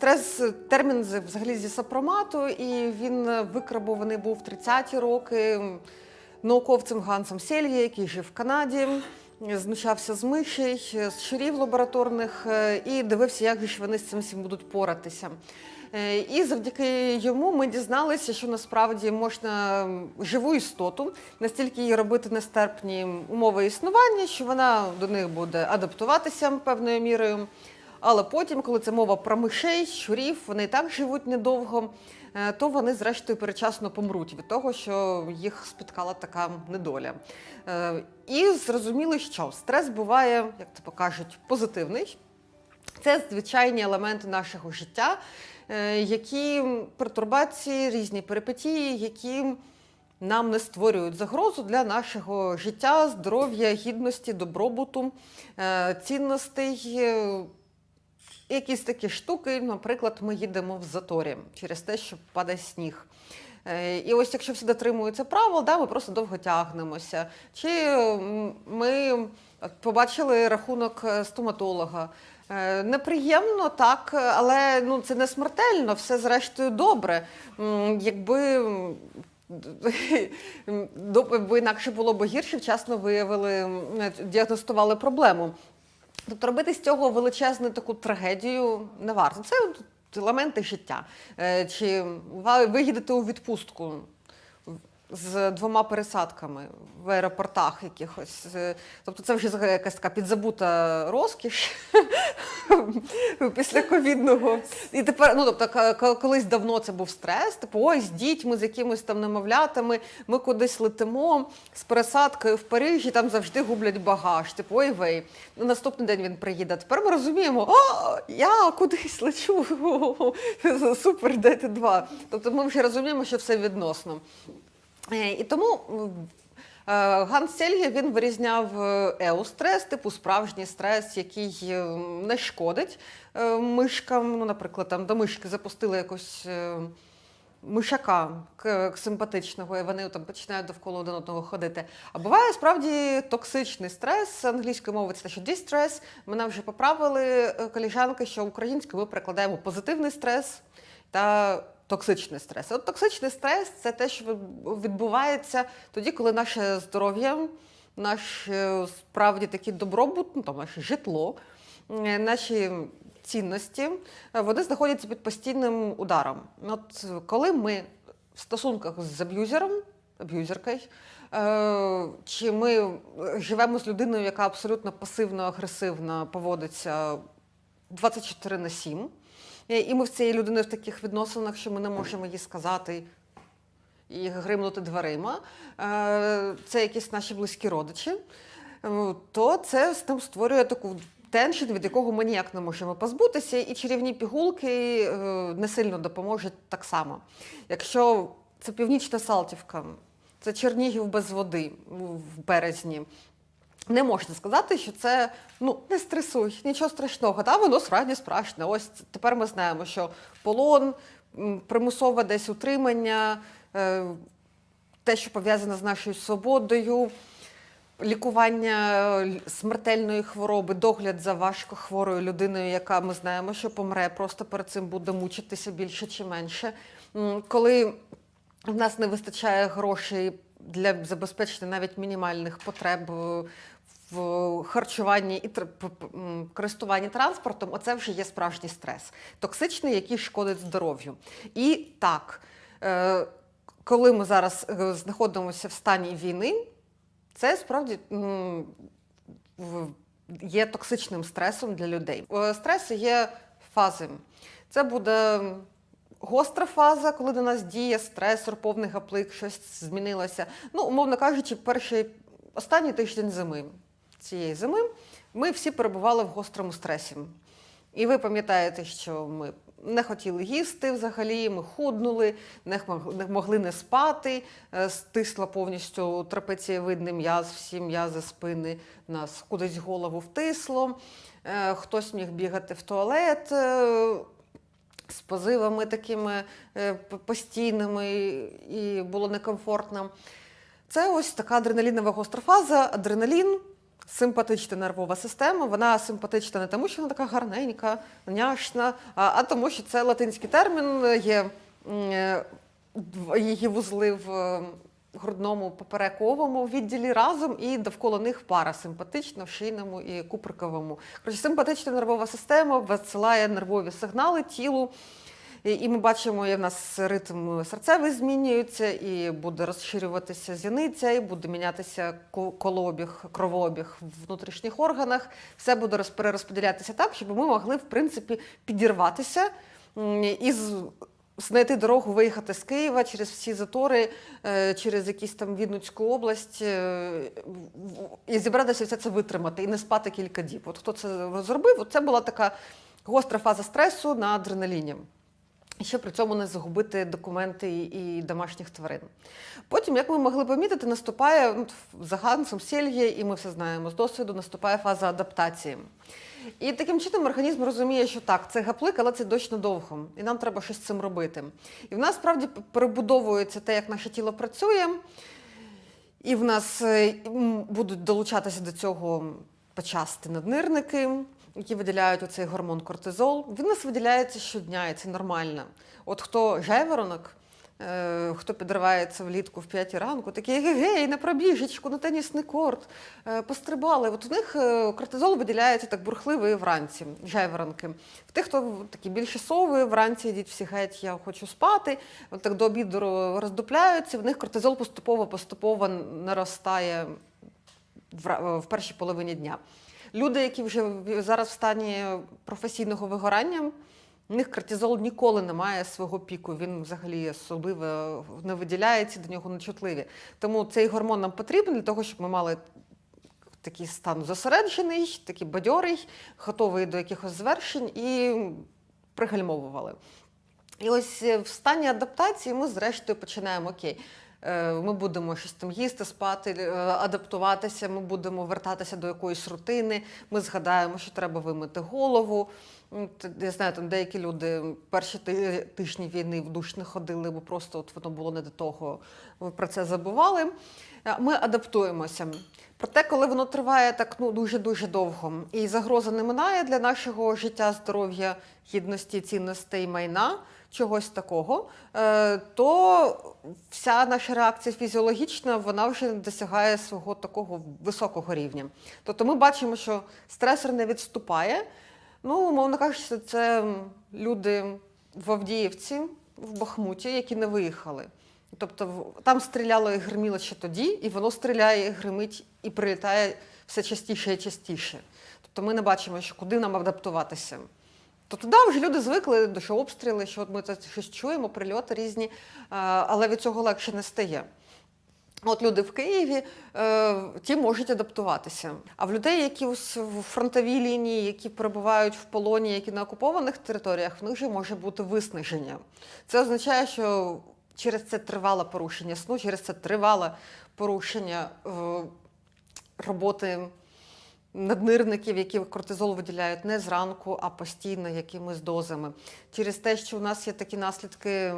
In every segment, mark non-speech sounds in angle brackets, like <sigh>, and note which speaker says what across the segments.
Speaker 1: Стрес термін взагалі зі сапромату, і він викрабований був в 30-ті роки науковцем Гансом Сельє, який жив в Канаді, знущався з мишей, з щурів лабораторних е, і дивився, як ж вони з цим всім будуть поратися. Е, І завдяки йому ми дізналися, що насправді можна живу істоту настільки їй робити нестерпні умови існування, що вона до них буде адаптуватися певною мірою. Але потім, коли це мова про мишей, щурів, вони і так живуть недовго, е, то вони зрештою перечасно помруть від того, що їх спіткала така недоля. Е, І зрозуміли, що стрес буває, як це покажуть, позитивний. Це звичайні елементи нашого життя, е, які пертурбації, різні перипетії, які нам не створюють загрозу для нашого життя, здоров'я, гідності, добробуту, цінностей. Якісь такі штуки, наприклад, ми їдемо в заторі через те, що падає сніг. Е, І ось якщо всі дотримуються правил, да, ми просто довго тягнемося. Чи ми побачили рахунок е, стоматолога. Е, Неприємно, так, але ну, це не смертельно, все зрештою добре. Якби <laughs> інакше було б гірше, вчасно виявили, діагностували проблему. Тобто робити з цього величезну таку трагедію не варто. Це елементи життя. Е, Чи ви у відпустку з двома пересадками в аеропортах якихось. Е, Тобто це вже якась така підзабута розкіш <laughs> після ковідного. І тепер, ну тобто, колись давно це був стрес. Типу, ой, з дітьми, з якимись там немовлятами, ми кудись летимо з пересадкою в Парижі, там завжди гублять багаж. Типу, ой вей. Ну, наступний день він приїде. Тепер ми розуміємо, о, я кудись лечу. <laughs> Супер, дайте два. Тобто ми вже розуміємо, що все відносно. Е, І тому е, Ганс Сельє він вирізняв е, еустрес, типу справжній стрес, який не шкодить мишкам. Ну, наприклад, там до мишки запустили якось. Мишака симпатичного, і вони там починають довкола один одного ходити. А буває справді токсичний стрес англійською мовою це що дістрес. Мене вже поправили коліжанки, що українською ми перекладаємо позитивний стрес та токсичний стрес. От токсичний стрес це те, що відбувається тоді, коли наше здоров'я, наш е, справді такий добробут, ну, там, наше житло, е, наші цінності, е, вони знаходяться під постійним ударом. От коли ми в стосунках з аб'юзером, аб'юзеркою, чи ми живемо з людиною, яка абсолютно пасивно-агресивно поводиться 24 на 7, Е, і ми в цієї людини в таких відносинах, що ми не можемо їй сказати і гримнути дверима. Е, Це якісь наші близькі родичі, е, то це з тим створює таку теншн, від якого ми ніяк не можемо позбутися, і чарівні пігулки е, не сильно допоможуть так само. Якщо це північна Салтівка, це Чернігів без води в березні. Не можна сказати, що це ну не стресуй, нічого страшного. Та воно справді страшне. Ось тепер ми знаємо, що полон, примусове десь утримання, е, те, що пов'язане з нашою свободою, лікування е, смертельної хвороби, догляд за важко хворою людиною, яка ми знаємо, що помре, просто перед цим буде мучитися більше чи менше. Коли в нас не вистачає грошей для забезпечення навіть мінімальних потреб е, в харчуванні і користуванні транспортом, оце вже є справжній стрес, токсичний, який шкодить здоров'ю. І так, е, коли ми зараз е, знаходимося в стані війни, це справді є токсичним стресом для людей. Стреси є фази. Це буде гостра фаза, коли до нас діє стресор, повний гаплик, щось змінилося. Ну, умовно кажучи, перший останній тиждень зими цієї зими ми всі перебували в гострому стресі. І ви пам'ятаєте, що ми не хотіли їсти взагалі, ми худнули, не могли не спати, е, стисла повністю трапецієвидний м'яз, всі м'язи спини, нас кудись голову втисло, е, хтось міг бігати в туалет. Е, З позивами такими е, постійними і було некомфортно. Це ось така адреналінова гострофаза. Адреналін симпатична нервова система. Вона симпатична не тому, що вона така гарненька, няшна, а, а тому, що це латинський термін, є м, е, її вузли в е, грудному поперековому відділі разом і довкола них пара симпатична в шийному і куприковому. Коротше, симпатична нервова система висилає нервові сигнали тілу. І, ми бачимо, як в нас ритм серцевий змінюється, і буде розширюватися зіниця, і буде мінятися ко- колообіг, кровообіг в внутрішніх органах. Все буде роз- перерозподілятися так, щоб ми могли, в принципі, підірватися і знайти дорогу, виїхати з Києва через всі затори, е, через якісь там Вінницьку область е, і зібратися все це витримати і не спати кілька діб. От хто це зробив? От це була така гостра фаза стресу на адреналіні. І ще при цьому не загубити документи і і домашніх тварин. Потім, як ми могли помітити, наступає ну, за Гансом Сельє, і ми все знаємо з досвіду, наступає фаза адаптації. І таким чином організм розуміє, що так, це гаплик, але це дощ надовго, і нам треба щось з цим робити. І в нас справді перебудовується те, як наше тіло працює, і в нас е, будуть долучатися до цього почасти наднирники, які виділяють оцей гормон кортизол. Він у нас виділяється щодня, і це нормально. От хто жайворонок, хто підривається влітку в 5 ранку, такий гей, на пробіжечку, на тенісний корт, е, пострибали. От у них е, кортизол виділяється так бурхливо і вранці, жайворонки. В тих, хто такі більше сови, вранці йдіть всі геть, я хочу спати. От так до обіду роздупляються, в них кортизол поступово-поступово наростає в, першій половині дня. Люди, які вже зараз в стані професійного вигорання, у них кортизол ніколи не має свого піку. Він взагалі особливо не виділяється, до нього нечутливі. Тому цей гормон нам потрібен для того, щоб ми мали такий стан зосереджений, такий бадьорий, готовий до якихось звершень і пригальмовували. І ось е, в стані адаптації ми зрештою починаємо окей. Е, Ми будемо щось там їсти, спати, е, адаптуватися, ми будемо вертатися до якоїсь рутини. Ми згадаємо, що треба вимити голову. Я знаю, там деякі люди перші тижні війни в душ не ходили, бо просто от воно було не до того. Ви про це забували. Е, Ми адаптуємося. Проте, коли воно триває так ну дуже дуже довго, і загроза не минає для нашого життя, здоров'я, гідності, цінностей, майна, чогось такого, е, то вся наша реакція фізіологічна вона вже досягає свого такого високого рівня. Тобто ми бачимо, що стресор не відступає. Ну, умовно кажучи, це люди в Авдіївці, в Бахмуті, які не виїхали. Тобто там стріляло і гриміло ще тоді, і воно стріляє, і гримить, і прилітає все частіше і частіше. Тобто ми не бачимо, що куди нам адаптуватися. То туди вже люди звикли, що обстріли, що ми це щось чуємо, прильоти різні, але від цього легше не стає. От люди в Києві, е, ті можуть адаптуватися. А в людей, які в фронтовій лінії, які перебувають в полоні, які на окупованих територіях, в них вже може бути виснаження. Це означає, що через це тривале порушення сну, через це тривале порушення е, роботи наднирників, які кортизол виділяють не зранку, а постійно якимись дозами. Через те, що у нас є такі наслідки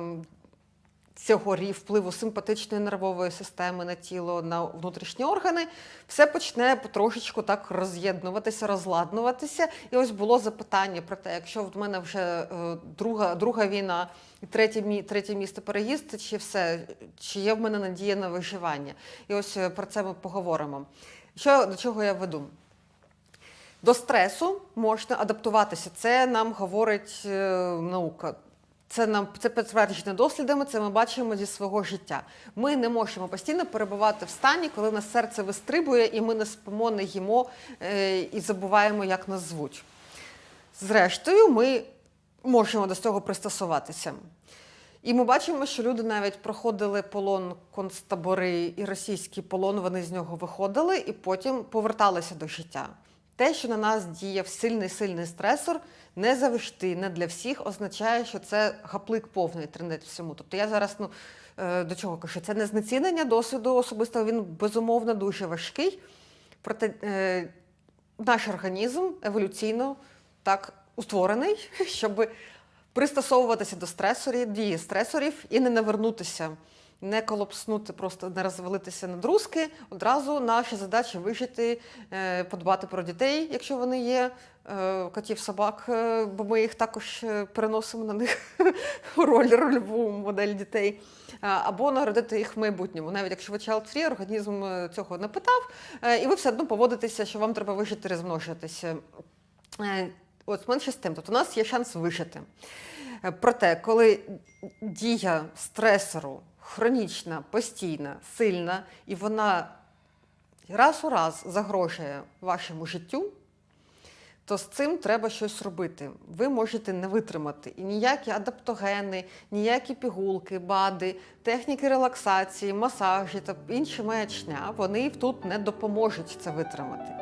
Speaker 1: цього рі- впливу симпатичної нервової системи на тіло, на внутрішні органи, все почне потрошечку так роз'єднуватися, розладнуватися. І ось було запитання про те, якщо в мене вже е, друга, друга війна і третє, третє місце переїзд, чи все, чи є в мене надія на виживання? І ось е, про це ми поговоримо. Що, до чого я веду? До стресу можна адаптуватися. Це нам говорить е, наука. Це нам це підтверджено дослідами. Це ми бачимо зі свого життя. Ми не можемо постійно перебувати в стані, коли нас серце вистрибує, і ми не спимо, не їмо е, і забуваємо, як нас звуть. Зрештою, ми можемо до цього пристосуватися. І ми бачимо, що люди навіть проходили полон концтабори і російський полон, вони з нього виходили і потім поверталися до життя. Те, що на нас діяв сильний сильний стресор, не завжди, не для всіх, означає, що це гаплик повний трендець всьому. Тобто я зараз ну, е, до чого кажу, це не знецінення досвіду особистого, він безумовно дуже важкий. Проте е, наш організм еволюційно так утворений, <laughs> щоб пристосовуватися до стресорів, дії стресорів і не навернутися не колапснути, просто не розвалитися на друзки. Одразу наша задача вижити, е, подбати про дітей, якщо вони є, е, котів, собак, е, бо ми їх також переносимо на них <laughs> роль, рольову модель дітей, або народити їх в майбутньому. Навіть якщо ви child free, організм цього не питав, і ви все одно поводитеся, що вам треба вижити, розмножитися. От менше з тим, тобто у нас є шанс вижити. Проте, коли дія стресору хронічна, постійна, сильна, і вона раз у раз загрожує вашому життю, то з цим треба щось робити. Ви можете не витримати. І ніякі адаптогени, ніякі пігулки, бади, техніки релаксації, масажі та інші маячня, вони тут не допоможуть це витримати.